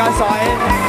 การสอย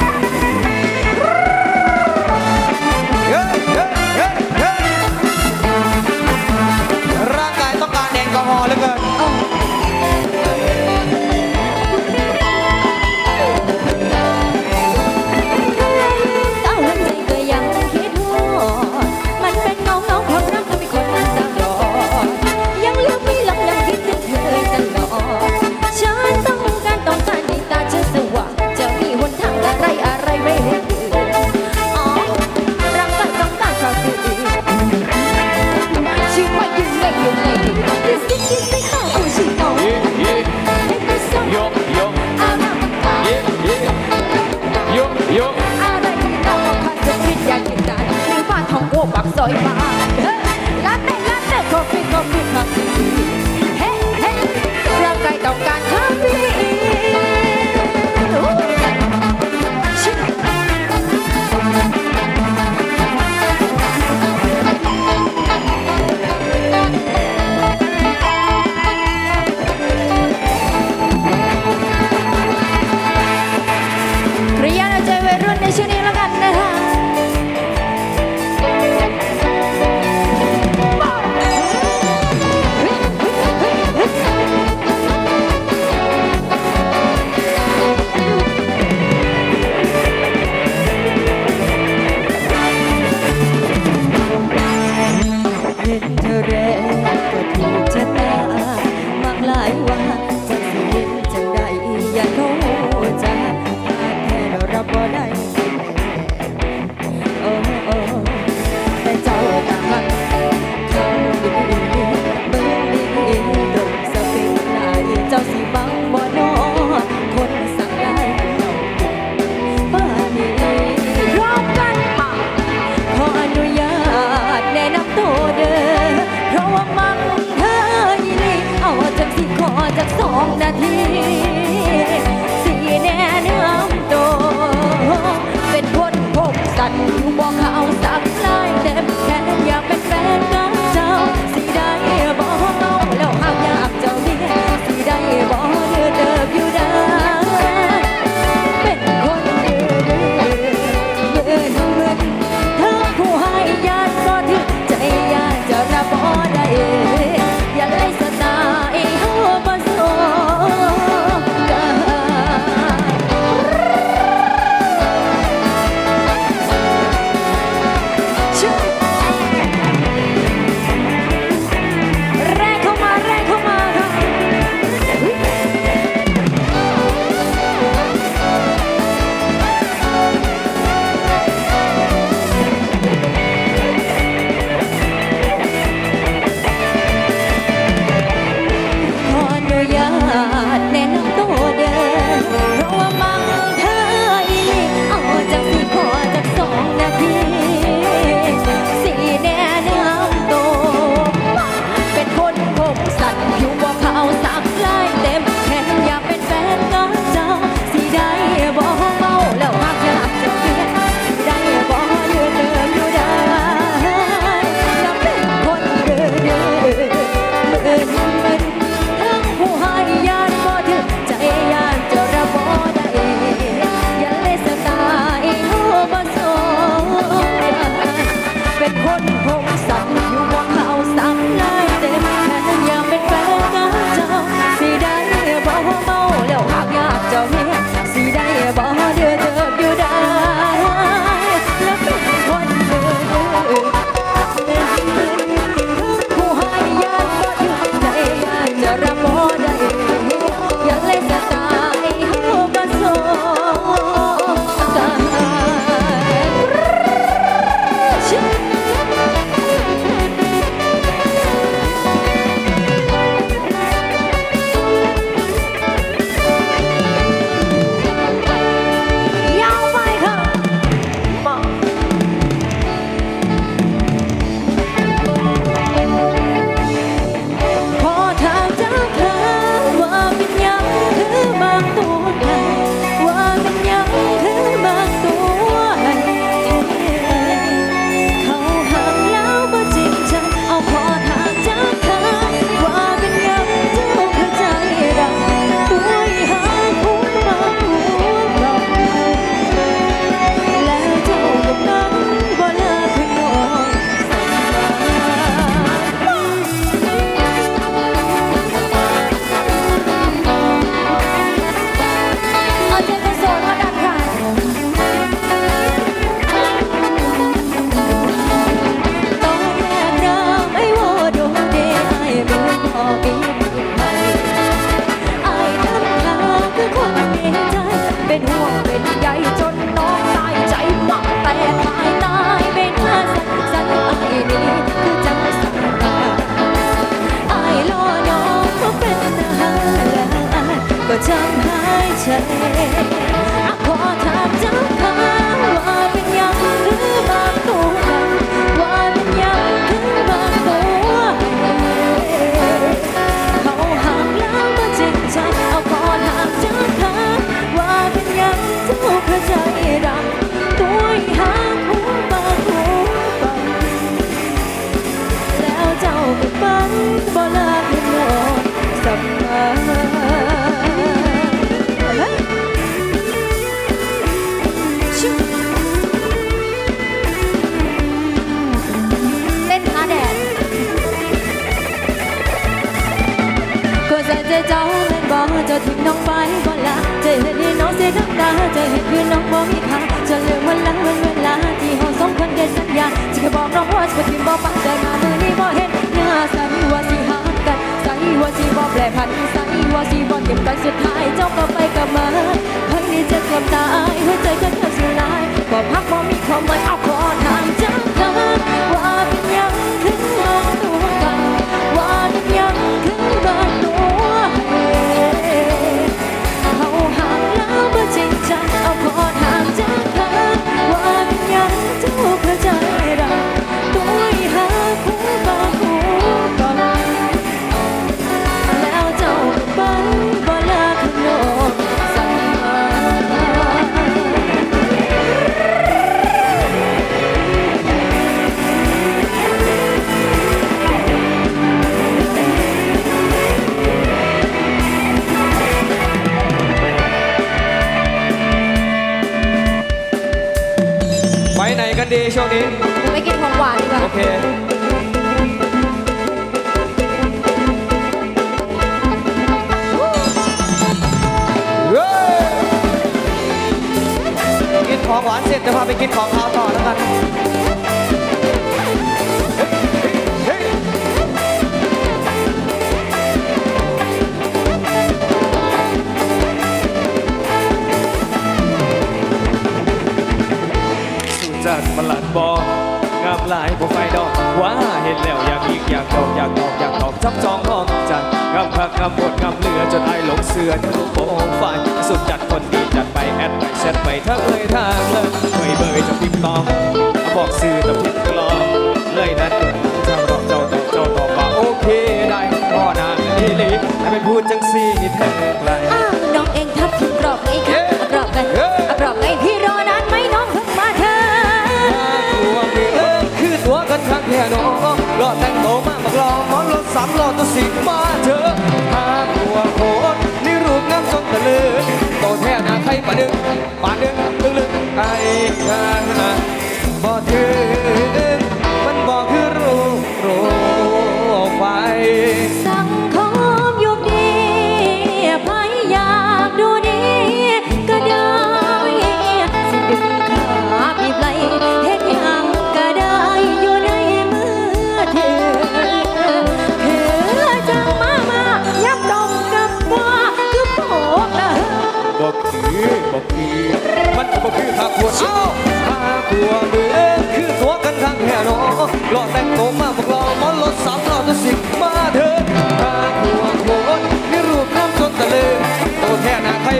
ของกูปักซอยบ้าน ย been warned. จเจ้าแม่นบอกจะทิ้งน้องไปบ่ละจะเห็นน้องเสียน้ำตาจะเห็นคือน้องบ่มีค่าจะลืมวันหลังวันเวลาที่เราสองคนได้สัญญาจะแค่บอกน้องว่าจะทิ้งบ่ปักใจมามือนี้บ่เห็นหน้าใสว่าสิหากันใสว่าสิบ่แปรผันใสว่าสิบ่เก็บกันสุดท้ายเจ้าก็ไปกับมาพันนี้จะเกือบตายหัวใจก็แทบสลายบ่พักบ่มีความหมายเอาขอทางเจ้ากัน ของหวานเสร็จจะพาไปกินของคาวต่อแล้วกันจัดมันหลัดบองามหลายบ่ไฟดอกว่าเห็นแล้วอยากยิงอยากดอกอยากดอกอยากดอกจับจองห้องจัดงามคักงามบดงามเหลือจนไอหลงเสือทะลุโป่งไฟสุดจัดคนดีจัดไปแอดไปแชทไปทั้งเลยทาเลย บอกสื่อแต่พิมพ์กลองเลยนัดเจ้าดอกเจ้าดอกเจ้าดอกว่าโอเคได้พ่อนางนี่ลีให้เป็นพูดจังซี่นี่แท้ไกลอ้าวน้องเองทับทิมกรอบไงคะกรอบกันกรอบไงพี่รอนานไหมน้องเพิ่งมาเธอตัวมีเอิ้งคือตัวกันข้างแค่น้องรอแต่งโตมาบักรอหมอนรถสามล้อตัวสิมาเถอะหาตัวโคตรนี่รูปงามทรงตะลึงโตแท้หน้าไทยป่าดึงป่าดึงลึกลึกไอ้กัน บ่ถึงมันบ่คือรูปโรไฟ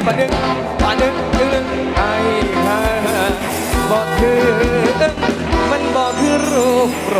ป่าดึงป่าดึงลึกดึกไอ้ฮ่าบอกคือ มันบอกคือรูปโปร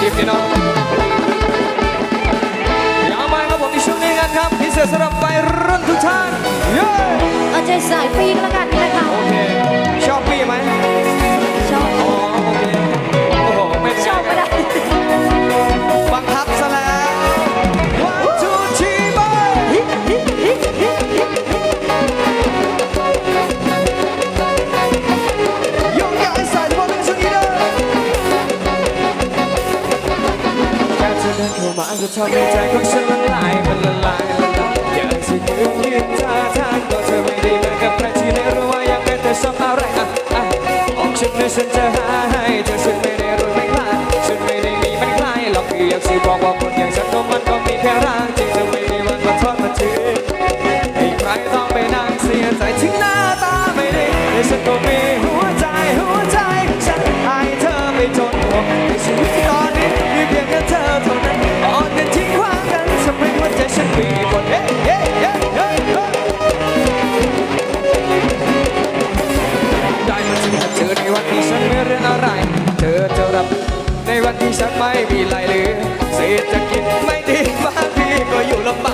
กิฟพี่น้องยาวมาครับผมในช่วงนี้กันครับพิเศษสำหรับไปรุ่นทุกท่านเย้เอาใจใส่ฟีกแล้วกันนี่และค่ะโอเค จะทำให้ใจของฉันละลายมันละลายละลายอยากจะยืนยืนท่าทางก็เธอไม่ได้เหมือนกับใครที่ไม่รู้ว่าอยากเป็นแต่ซ้ำอะไรอะอะออกฉันเลยฉันจะหาให้เธอฉันไม่ได้รู้ไม่คลาดฉันไม่ได้มีไม่คลายหรอกคืออยากสื่อบอกว่าคนอย่างฉันก็มันก็มีแค่รัก จ้รับในวันที่ฉันไม่มีรายเหลือเศรษฐกิจไม่ดีบ้านพี่ก็อยู่ลำบาก